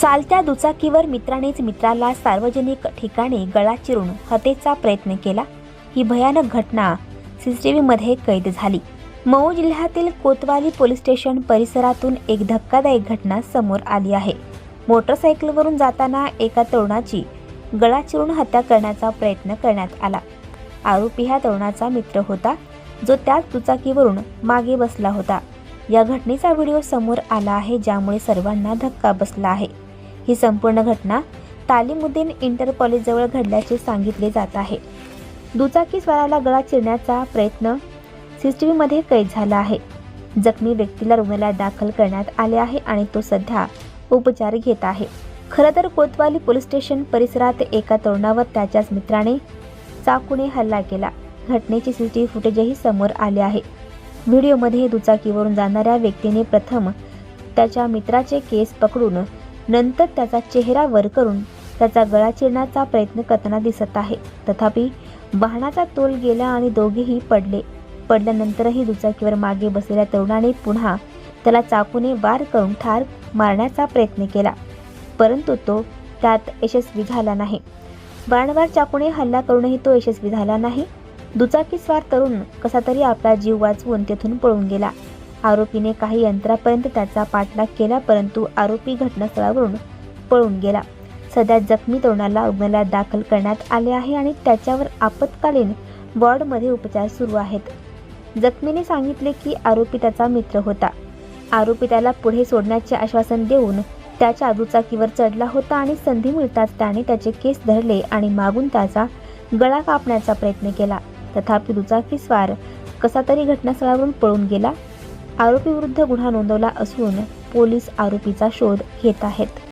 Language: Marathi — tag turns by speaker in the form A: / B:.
A: चालत्या दुचाकीवर मित्रानेच मित्राला सार्वजनिक ठिकाणी गळा चिरून हत्येचा प्रयत्न केला. ही भयानक घटना सीसीटीव्हीमध्ये कैद झाली. मऊ जिल्ह्यातील कोतवाली पोलीस स्टेशन परिसरातून एक धक्कादायक घटना समोर आली आहे. मोटरसायकलवरून जाताना एका तरुणाची गळा चिरून हत्या करण्याचा प्रयत्न करण्यात आला. आरोपी हा तरुणाचा मित्र होता जो त्याच दुचाकीवरून मागे बसला होता. या घटनेचा व्हिडिओ समोर आला आहे ज्यामुळे सर्वांना धक्का बसला आहे. ही संपूर्ण घटना तालिमुद्दीन इंटर कॉलेजजवळ घडल्याचे सांगितले जात आहे. दुचाकी स्वाराला गळा चिरण्याचा प्रयत्न सीसीटीव्हीमध्ये कैद झाला आहे. जखमी व्यक्तीला रुग्णालयात दाखल करण्यात आले आहे आणि तो सध्या उपचार घेत आहे. खरं तर कोतवाली पोलीस स्टेशन परिसरात एका तरुणावर त्याच्याच मित्राने चाकूने हल्ला केला. घटनेचे व्ही फुटेजही समोर आले आहे. व्हिडिओमध्ये दुचाकीवरून जाणाऱ्या व्यक्तीने प्रथम त्याच्या मित्राचे केस पकडून नंतर त्याचा चेहरा वर करून त्याचा गळा चिरण्याचा प्रयत्न करताना दिसत आहे. तथापि वाहनाचा तोल गेला आणि दोघेही पडले. पडल्यानंतरही दुचाकीवर मागे बसलेल्या तरुणाने पुन्हा त्याला चाकूने वार करून ठार मारण्याचा प्रयत्न केला. परंतु तो त्यात यशस्वी झाला नाही. वारंवार चाकूने हल्ला करूनही तो यशस्वी झाला नाही. दुचाकीस्वार तरुण कसा तरी आपला जीव वाचवून तेथून पळून गेला. आरोपीने काही यंत्रापर्यंत त्याचा पाठलाग केला परंतु आरोपी घटनास्थळावरून पळून गेला. सध्या जखमी तरुणाला रुग्णालयात दाखल करण्यात आले आहे आणि त्याच्यावर आपत्कालीन वॉर्डमध्ये उपचार सुरू आहेत. जखमीने सांगितले की आरोपी त्याचा मित्र होता. आरोपी त्याला पुढे सोडण्याचे आश्वासन देऊन त्याच्या दुचाकीवर चढला होता आणि संधी मिळताच त्याने त्याचे केस धरले आणि मागून त्याचा गळा कापण्याचा प्रयत्न केला. तथापि दुचाकी स्वार कसा तरी घटनास्थळावरून पळून गेला. आरोपी विरुद्ध गुन्हा नोंदवला असून पोलीस आरोपीचा शोध घेत आहेत.